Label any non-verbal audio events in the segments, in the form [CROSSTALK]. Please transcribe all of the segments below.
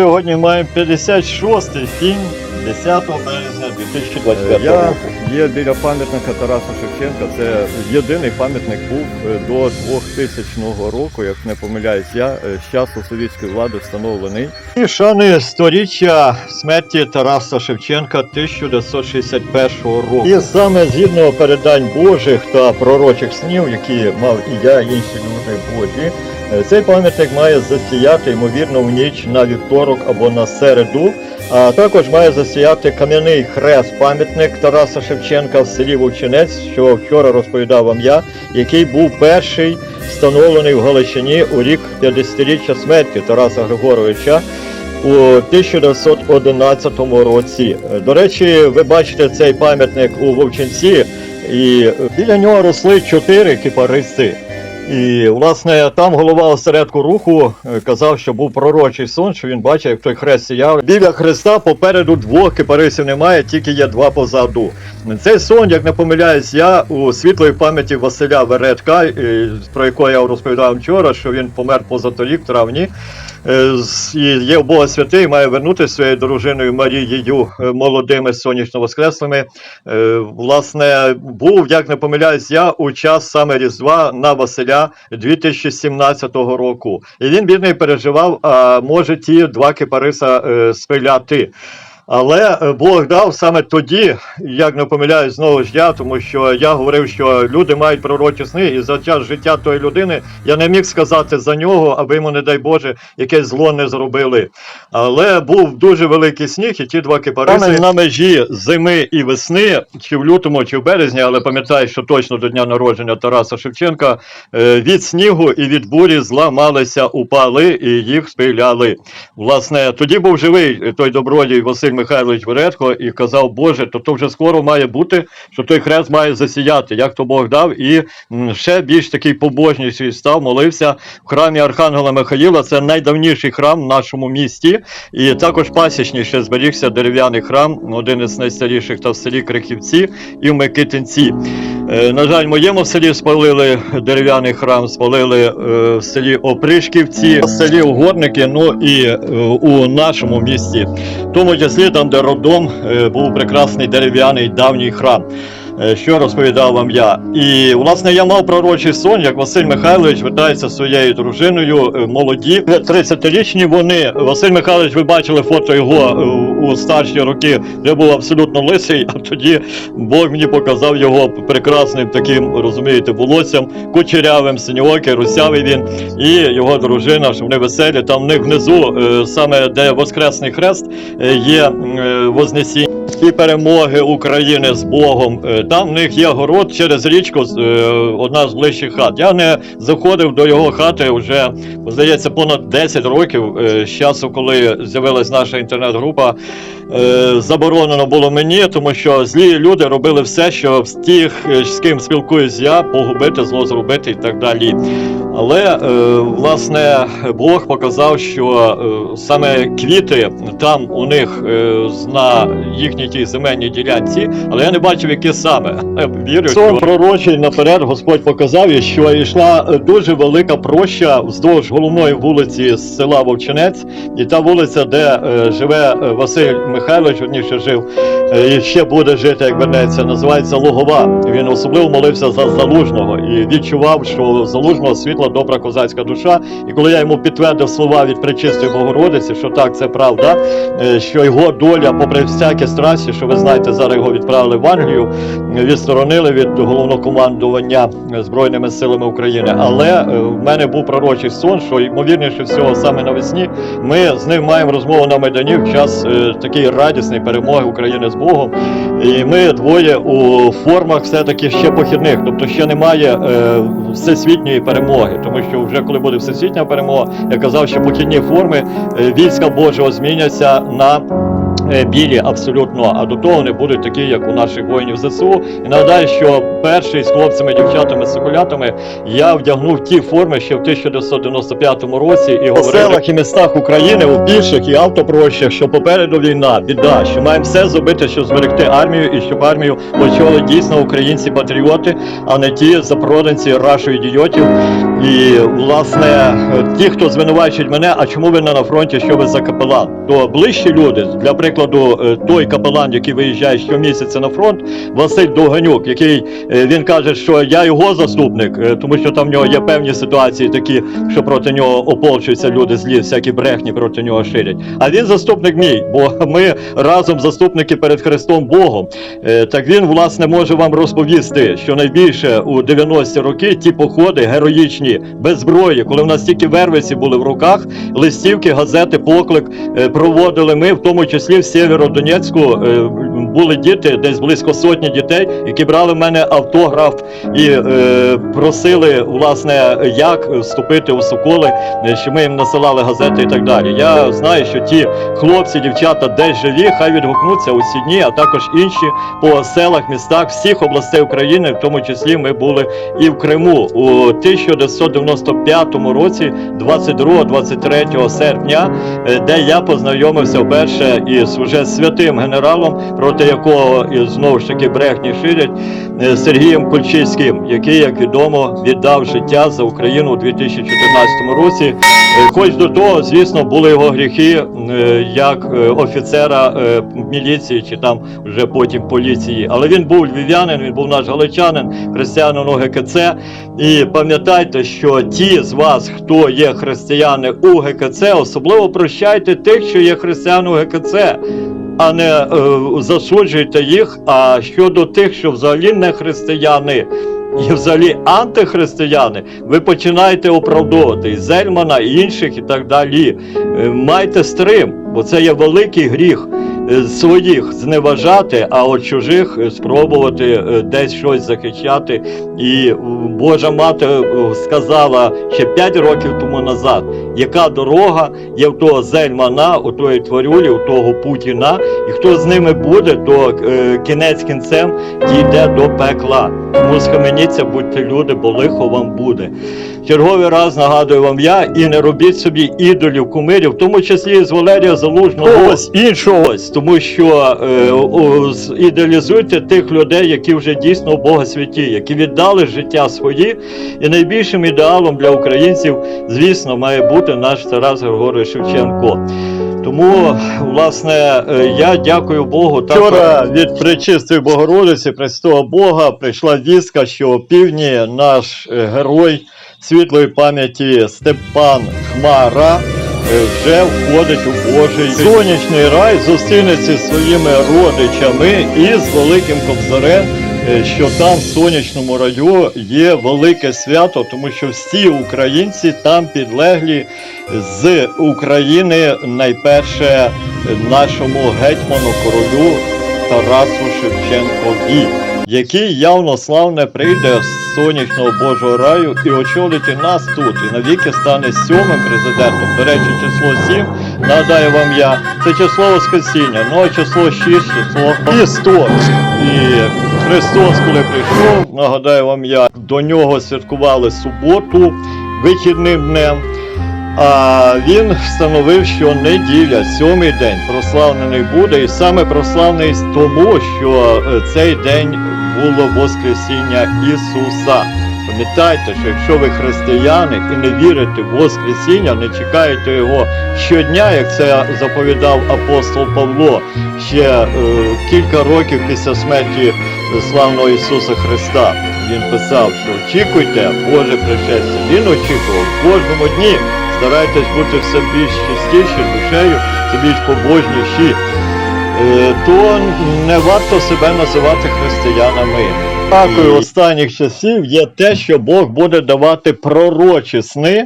сьогодні маємо 56-й фільм 10 березня 2025 Я є біля пам'ятника Тараса Шевченка. Це єдиний пам'ятник був е, до 2000 року, як не помиляюсь, я е, з часу совєтської влади встановлений. І шани сторіччя смерті Тараса Шевченка 1961 року. І саме згідно передань Божих та пророчих снів, які мав і я, і інші люди Божі, цей пам'ятник має засіяти, ймовірно, в ніч на вівторок або на середу. А також має засіяти кам'яний хрест пам'ятник Тараса Шевченка в селі Вовчинець, що вчора розповідав вам я, який був перший встановлений в Галичині у рік 50-річчя смерті Тараса Григоровича у 1911 році. Е, До речі, ви бачите цей пам'ятник у Вовчинці, і е, біля нього росли чотири кипариси. І, власне, там голова осередку руху е, казав, що був пророчий сон, що він бачив, як той хрест сіяв. Біля хреста попереду двох кипарисів немає, тільки є два позаду. Цей сон, як не помиляюсь, я у світлої пам'яті Василя Веретка, е, про якого я розповідав вчора, що він помер позаторік в травні. Е, І є Бога святий, має вернутися своєю дружиною Марією молодими сонячно воскреслими. Власне, був, як не помиляюсь, я у час саме Різдва на Василя 2017 року. І він бідний переживав, а може ті два кипариса е, спиляти. Але е, Бог дав саме тоді, як не помиляюсь, знову ж я, тому що я говорив, що люди мають пророчі сни, і за час життя тої людини я не міг сказати за нього, аби йому, не дай Боже, якесь зло не зробили. Але був дуже великий сніг, і ті два кипариси на межі зими і весни, чи в лютому, чи в березні, але пам'ятаю, що точно до дня народження Тараса Шевченка е, від снігу і від бурі зламалися, упали і їх спиляли. Власне, тоді був живий той добродій Василь Михайлович Веретко і казав, Боже, то то вже скоро має бути, що той хрест має засіяти, як то Бог дав, і ще більш такий побожніший став, молився в храмі Архангела Михаїла. Це найдавніший храм в нашому місті, і також пасічніше зберігся дерев'яний храм, один із найстаріших та в селі Криківці і в Микитинці. Е, На жаль, в моєму селі спалили дерев'яний храм, спалили е, в селі Опришківці, в селі Угорники, ну і е, у нашому місті, тому числі там, де родом е, був прекрасний дерев'яний давній храм. е, Що розповідав вам я. І власне я мав пророчий сон, як Василь Михайлович вертається своєю дружиною, е, молоді, 30-річні вони. Василь Михайлович, ви бачили фото його у старші роки, де був абсолютно лисий, а тоді Бог мені показав його прекрасним таким, розумієте, волоссям, кучерявим, синьоокий, русявий він, і його дружина, що вони веселі. Там в них внизу, е, саме де Воскресний Хрест, е, є е, Вознесіння. І перемоги України з Богом. Там в них є город через річку, одна з ближчих хат. Я не заходив до його хати вже, здається, понад 10 років з часу, коли з'явилась наша інтернет-група. Е, Заборонено було мені, тому що злі люди робили все, що з тих, е, з ким спілкуюсь я, погубити, зло зробити і так далі. Але е, власне Бог показав, що е, саме квіти там у них е, на їхній тій земельній ділянці, але я не бачив, які саме. Вірю, що пророчий наперед Господь показав, що йшла дуже велика проща вздовж головної вулиці з села Вовчинець, і та вулиця, де живе Василь Михайлович, верніше жив, і ще буде жити, як вернеться, називається Логова. Він особливо молився за залужного і відчував, що залужного світла добра козацька душа. І коли я йому підтвердив слова від Пречистої Богородиці, що так, це правда, е, що його доля, попри всякі страсті, що ви знаєте, зараз його відправили в Англію, відсторонили від головнокомандування е, Збройними силами України. Але е, в мене був пророчий сон, що ймовірніше всього саме навесні ми з ним маємо розмову на Майдані в час такої радісної перемоги України з Богом. І ми двоє у формах все-таки ще похідних, тобто ще немає всесвітньої перемоги, тому що вже коли буде всесвітня перемога, я казав, що похідні форми е, війська Божого зміняться на білі абсолютно, а до того вони будуть такі, як у наших воїнів ЗСУ. І нагадаю, що перший з хлопцями, дівчатами, соколятами я вдягнув ті форми ще в 1995 році і говорив... селах і містах України у більших і автопрощах, що попереду війна, біда, що маємо все зробити, щоб зберегти армію і щоб армію очолили дійсно українці-патріоти, а не ті запроданці рашу ідіотів. І власне ті, хто звинувачують мене, а чому ви не на фронті, що ви за капелан? То ближчі люди, для прикладу, е, той капелан, який виїжджає щомісяця на фронт, Василь Довганюк, який е, він каже, що я його заступник, е, тому що там в нього є певні ситуації такі, що проти нього ополчуються люди злі, всякі брехні проти нього ширять. А він заступник мій, бо ми разом заступники перед Христом Богом. Так він власне може вам розповісти, що найбільше у 90-ті роки ті походи героїчні, без зброї, коли в нас тільки вервиці були в руках, листівки, газети, поклик проводили ми, в тому числі в Сєвєродонецьку. Були діти, десь близько сотні дітей, які брали в мене автограф і е, просили, власне, як вступити у соколи, е, що ми їм насилали газети і так далі. Я знаю, що ті хлопці, дівчата десь живі, хай відгукнуться у Сідні, а також інші по селах, містах всіх областей України, в тому числі ми були і в Криму у 1995 році, 22-23 серпня, е, де я познайомився вперше із уже святим генералом, проти якого і знову ж таки брехні ширять е, Сергієм Кульчицьким, який, як відомо, віддав життя за Україну у 2014 році. Е, Хоч до того, звісно, були його гріхи е, як офіцера міліції чи там вже потім поліції. Але він був львів'янин, він був наш галичанин, християнин ОГКЦ. І пам'ятайте, що ті з вас, хто є християни у ГКЦ, особливо прощайте тих, що є християни у ГКЦ. А не е, засуджуйте їх. А щодо тих, що взагалі не християни, і взагалі антихристияни, ви починаєте оправдовувати Зельмана, інших, і так далі. Е, Майте стрим, бо це є великий гріх своїх зневажати, а от чужих е, спробувати е, десь щось захищати. І е, Божа мати е, сказала ще 5 років тому назад, яка дорога є в того Зельмана, у тої тварюлі, у того Путіна, і хто з ними буде, то е, кінець кінцем дійде до пекла. Тому схаменіться, будьте люди, бо лихо вам буде. Черговий раз нагадую вам я і не робіть собі ідолів, кумирів, в тому числі з Валерія Залужного ось іншого, ось, тому що е, о, ідеалізуйте тих людей, які вже дійсно Бога святі, які віддали життя свої. І найбільшим ідеалом для українців, звісно, має бути наш Тарас Григорович Шевченко. Тому, власне, е, я дякую Богу. Вчора від Пречистої Богородиці, Престого Бога, прийшла вістка, що о півдні наш е, герой світлої пам'яті Степан Хмара вже входить у Божий сонячний рай, зустрінеться зі своїми родичами і з Великим Кобзарем. е, Що там в сонячному раю є велике свято, тому що всі українці там підлеглі з України найперше нашому гетьману королю Тарасу Шевченкові, який явно славне прийде з сонячного Божого раю і очолить нас тут, і навіки стане сьомим президентом. До речі, число 7, нагадаю вам я, це число Воскресіння, ну а число 6, число істот. І Христос, коли прийшов, нагадаю вам я, до нього святкували суботу вихідним днем. А він встановив, що неділя, сьомий день прославлений буде, і саме прославлений тому, що е, цей день було Воскресіння Ісуса. Пам'ятайте, що якщо ви християни і не вірите в Воскресіння, не чекаєте його щодня, як це заповідав апостол Павло ще е, кілька років після смерті славного Ісуса Христа. Він писав, що очікуйте Боже пришестя. Він очікував в кожному дні. Старайтесь бути все більш чистіші душею, все більш побожніші. Е, То не варто себе називати християнами. Такою останніх часів є те, що Бог буде давати пророчі сни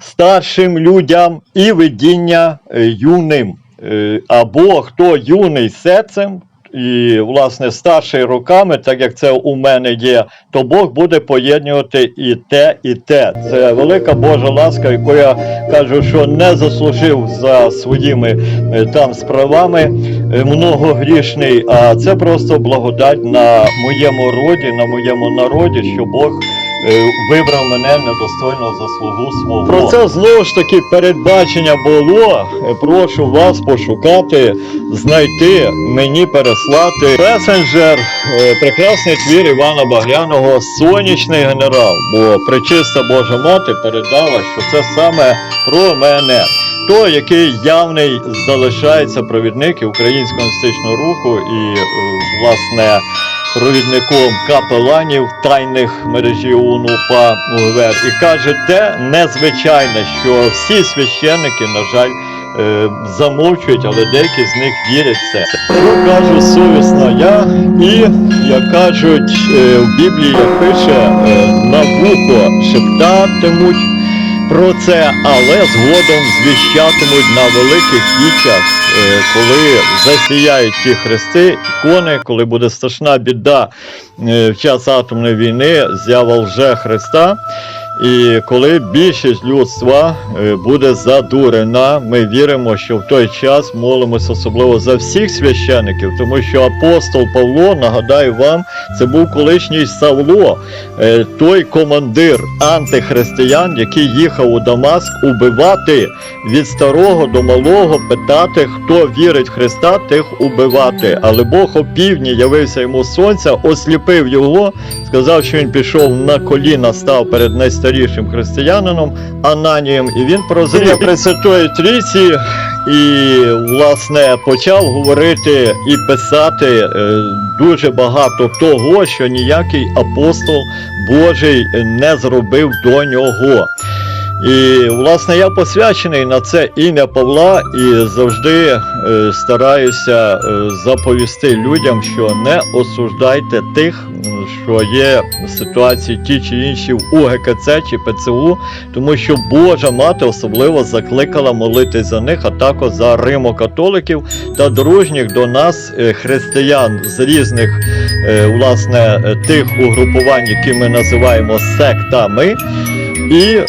старшим людям і видіння е, юним. Е, Або хто юний серцем, і власне старший роками, так як це у мене є, то Бог буде поєднувати і те, і те. Це велика Божа ласка, яку я кажу, що не заслужив за своїми е, там справами е, многогрішний, а це просто благодать на моєму роді, на моєму народі, що Бог. Е, Вибрав мене недостойно заслугу свого. Про це знову ж таки передбачення було. Е, Прошу вас пошукати, знайти, мені переслати. Месенджер, е, прекрасний твір Івана Багряного Сонячний генерал. Бо пречиста Божа мати передала, що це саме про мене. Той, який явний залишається провідник українського містичного руху, і власне провідником капеланів тайних мережі УНУПА УГВР. І каже те незвичайне, що всі священники, на жаль, е, замовчують, але деякі з них вірять в це. Що кажу совісно я, і як кажуть е, в Біблії, пише, е, на вухо шептатимуть про це, але згодом звіщатимуть на великих вічах, е, коли засіяють ті хрести, ікони, коли буде страшна біда е, в час атомної війни, з'ява лже Христа. І коли більшість людства е, буде задурена, ми віримо, що в той час молимося особливо за всіх священиків, тому що апостол Павло, нагадаю вам, це був колишній Савло, е, той командир антихристиян, який їхав у Дамаск убивати від старого до малого, питати, хто вірить в Христа, тих убивати. Але Бог опівдні явився йому сонця, осліпив його, сказав, що він пішов на коліна, став перед найстарішим християнином Ананієм, і він прозрів [LAUGHS] при Святої Трійці. І власне почав говорити і писати е, дуже багато того, що ніякий апостол Божий не зробив до нього. І власне я посвячений на це ім'я Павла і завжди е, стараюся е, заповісти людям, що не осуждайте тих, що є в ситуації ті чи інші в УГКЦ чи ПЦУ, тому що Божа мати особливо закликала молитись за них, а також за римокатоликів та дружніх до нас е, християн з різних е, власне тих угрупувань, які ми називаємо сектами і е,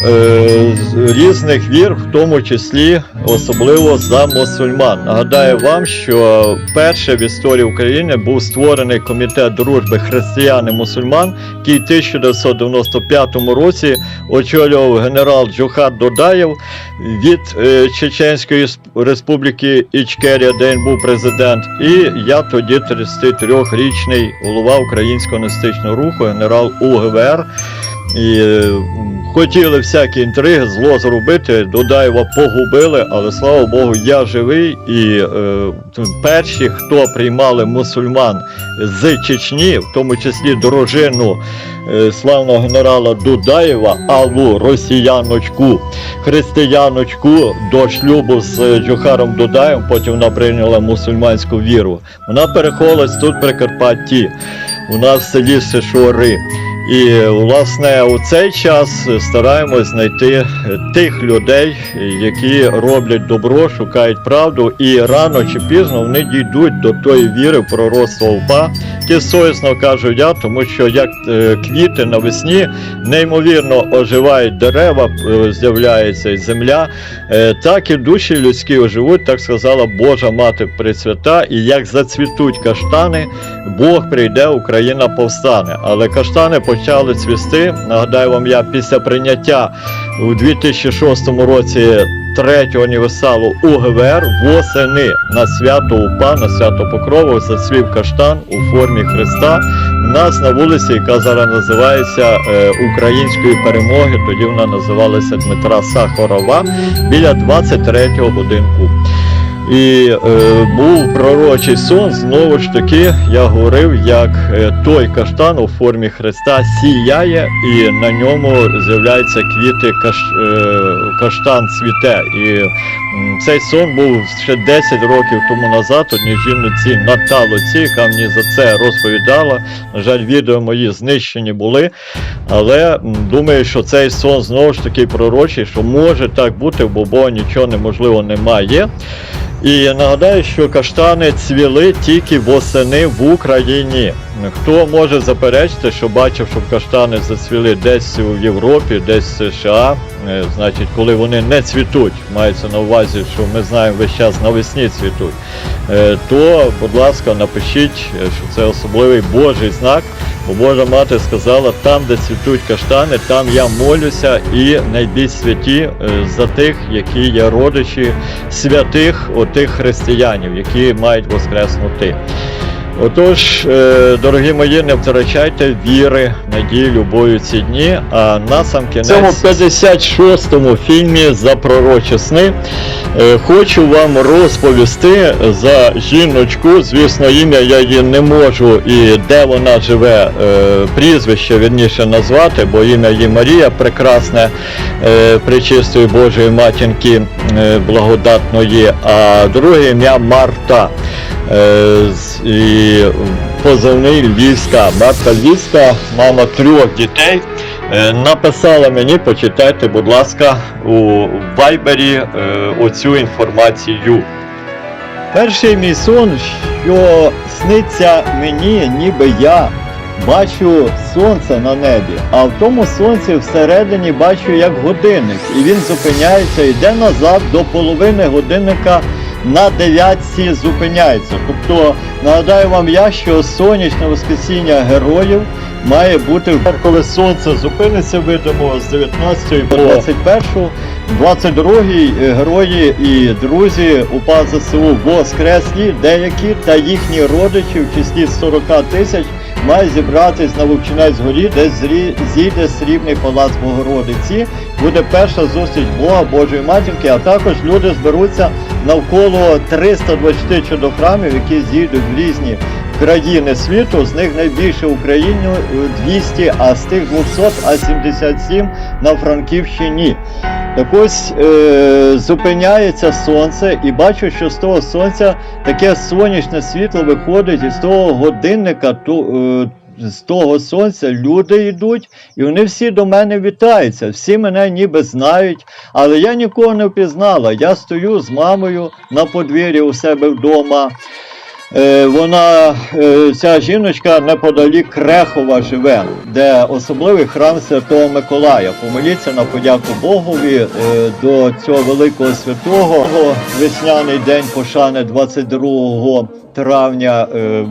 з різних вір, в тому числі особливо за мусульман. Нагадаю вам, що перше в історії України був створений комітет дружби християн і мусульман, який в 1995 році очолював генерал Джухар Додаєв від е, Чеченської Республіки Ічкерія, де він був президент. І я тоді 33-річний голова українського нестичного руху, генерал УГВР. І е, хотіли всякі інтриги, зло зробити, Додаєва погубили, але слава Богу, я живий. І е, перші, хто приймали мусульман з Чечні, в тому числі дружину е, славного генерала Дудаєва, Аллу росіяночку, християночку до шлюбу з Джохаром Дудаєм, потім вона прийняла мусульманську віру. Вона переховувалась тут в Прикарпатті, у нас в селі Сешори. І власне у цей час стараємось знайти тих людей, які роблять добро, шукають правду, і рано чи пізно вони дійдуть до тої віри в пророцтво УПА. Ті совісно кажу я, тому що як е, квіти навесні неймовірно оживають дерева, е, з'являється земля, е, так і душі людські оживуть, так сказала Божа Мати Пресвята, і як зацвітуть каштани, Бог прийде, Україна повстане. Але каштани почали цвісти. Нагадаю вам, я після прийняття у 2006 році третього універсалу УГВР восени на свято УПА, на свято Покрову зацвів каштан у формі Христа. У нас на вулиці, яка зараз називається е, Української перемоги, тоді вона називалася Дмитра Сахарова, біля 23-го будинку. І е, був пророчий сон, знову ж таки, я говорив, як е, той каштан у формі Христа сіяє, і на ньому з'являються квіти, каш, е, каштан цвіте. І цей сон був ще 10 років тому назад. Одній жінці Наталоці, яка мені за це розповідала. На жаль, відео мої знищені були. Але думаю, що цей сон знову ж таки пророчий, що може так бути, бо Бога нічого неможливо немає. І нагадаю, що каштани цвіли тільки восени в Україні. Хто може заперечити, що бачив, щоб каштани зацвіли десь у Європі, десь в США, е, значить, коли вони не цвітуть, мається на увазі, що ми знаємо весь час навесні цвітуть, е, то, будь ласка, напишіть, е, що це особливий Божий знак. Бо Божа мати сказала, там, де цвітуть каштани, там я молюся і найбільш святі е, за тих, які є родичі святих отих християнів, які мають воскреснути. Отож, е, дорогі мої, не втрачайте віри, надії, любові ці дні. А на сам кінець в цьому 56-му фільмі за пророчі сни е, хочу вам розповісти за жіночку. Звісно, ім'я я її не можу і де вона живе, е, прізвище вірніше назвати, бо ім'я її Марія прекрасне причистої Божої матінки благодатної, а друге ім'я Марта. Е, і позивний Львівська. Марта Львівська, мама трьох дітей. е, Написала мені, почитайте, будь ласка, у вайбері е, оцю інформацію. Перший мій сон, що сниться мені, ніби я бачу сонце на небі, а в тому сонці всередині бачу як годинник, і він зупиняється, йде назад до половини годинника на дев'ятці зупиняється. Тобто нагадаю вам я, що сонячне воскресіння героїв має бути коли сонце зупиниться, видимо, з 19 по 21, 22 герої і друзі УПА ЗСУ воскреслі, деякі та їхні родичі в числі 40 тисяч мають зібратись на Вовчинець горі, де зійде срібний палац Богородиці. Буде перша зустріч Бога Божої матінки, а також люди зберуться навколо 320 чудохрамів, які зійдуть в різні країни світу. З них найбільше в Україні е, 200, а з тих 200, а 77 на Франківщині. Так ось е, зупиняється сонце, і бачу, що з того сонця таке сонячне світло виходить, і з того годинника, ту, е, з того сонця люди йдуть, і вони всі до мене вітаються. Всі мене ніби знають, але я нікого не впізнала. Я стою з мамою на подвір'ї у себе вдома. Е, Вона, е, ця жіночка неподалік Крехова живе, де особливий храм Святого Миколая. Помоліться на подяку Богові е, до цього великого святого. Весняний день пошани 22 травня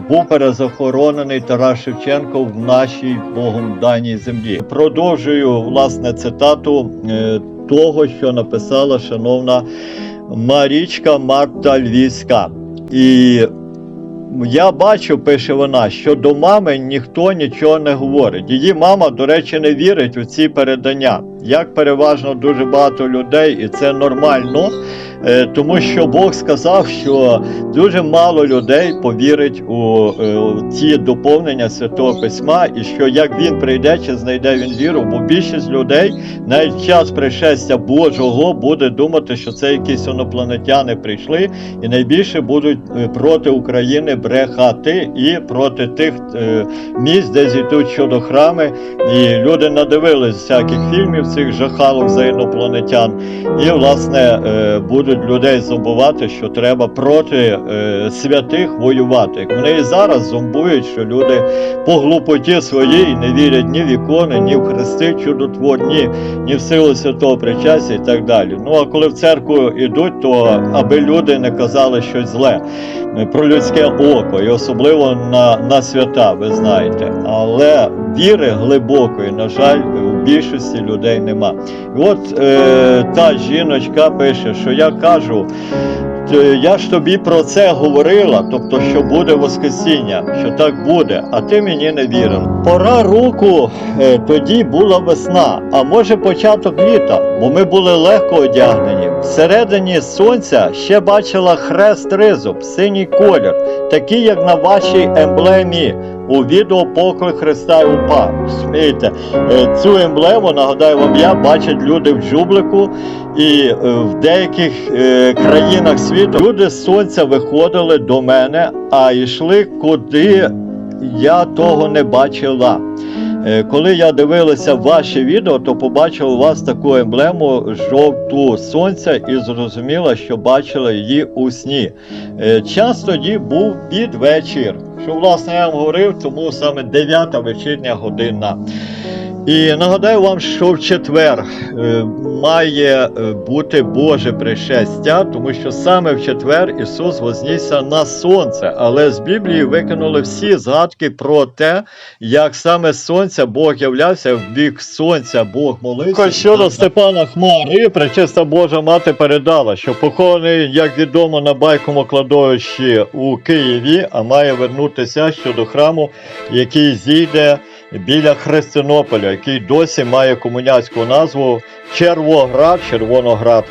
був перезахоронений Тарас Шевченко в нашій Богом даній землі. Продовжую власне цитату того, що написала шановна Марічка Марта Львівська. І я бачу, пише вона, що до мами ніхто нічого не говорить. Її мама, до речі, не вірить у ці передання. Як переважно дуже багато людей, і це нормально, тому що Бог сказав, що дуже мало людей повірить у, е, у ці доповнення Святого Письма, і що як він прийде, чи знайде він віру, бо більшість людей навіть час пришестя Божого буде думати, що це якісь інопланетяни прийшли, і найбільше будуть е, проти України брехати і проти тих е, місць, де зійдуть щодо храми. І люди надивились всяких фільмів цих жахалок за інопланетян, і власне е, будуть людей зомбувати, що треба проти е, святих воювати. Вони і зараз зомбують, що люди по глупоті своїй не вірять ні в ікони, ні в хрести чудотворні, ні в силу святого причастя і так далі. Ну а коли в церкву йдуть, то аби люди не казали щось зле е, про людське око, і особливо на, на свята, ви знаєте. Але віри глибокої, на жаль, у більшості людей нема. І от е, та жіночка пише, що я кажу. Я ж тобі про це говорила, тобто, що буде Воскресіння, що так буде, а ти мені не вірила. Пора року е, тоді була весна, а може початок літа, бо ми були легко одягнені. Всередині сонця ще бачила хрест ризуб, синій колір, такий, як на вашій емблемі. У відео поклик Христа і УПА. Смійте, Е, цю емблему, нагадаю вам, я бачать люди в Джублику і е, в деяких е, країнах світу люди з сонця виходили до мене, а йшли куди я того не бачила. Е, Коли я дивилася ваші відео, то побачила у вас таку емблему жовту сонця і зрозуміла, що бачила її у сні. Е, Час тоді був під вечір. Що власне я вам говорив, тому саме 9 вечірня година. І нагадаю вам, що в четвер е, має е, бути Боже пришестя, тому що саме в четвер Ісус вознісся на сонце. Але з Біблії викинули всі згадки про те, як саме з сонця Бог являвся, в бік сонця Бог молився. Щодо Степана Хмари, пречиста Божа мати передала, що похований, як відомо, на байкому кладовищі у Києві, а має вернутися щодо храму, який зійде біля Христинополя, який досі має комуняцьку назву Червоград, Червоноград.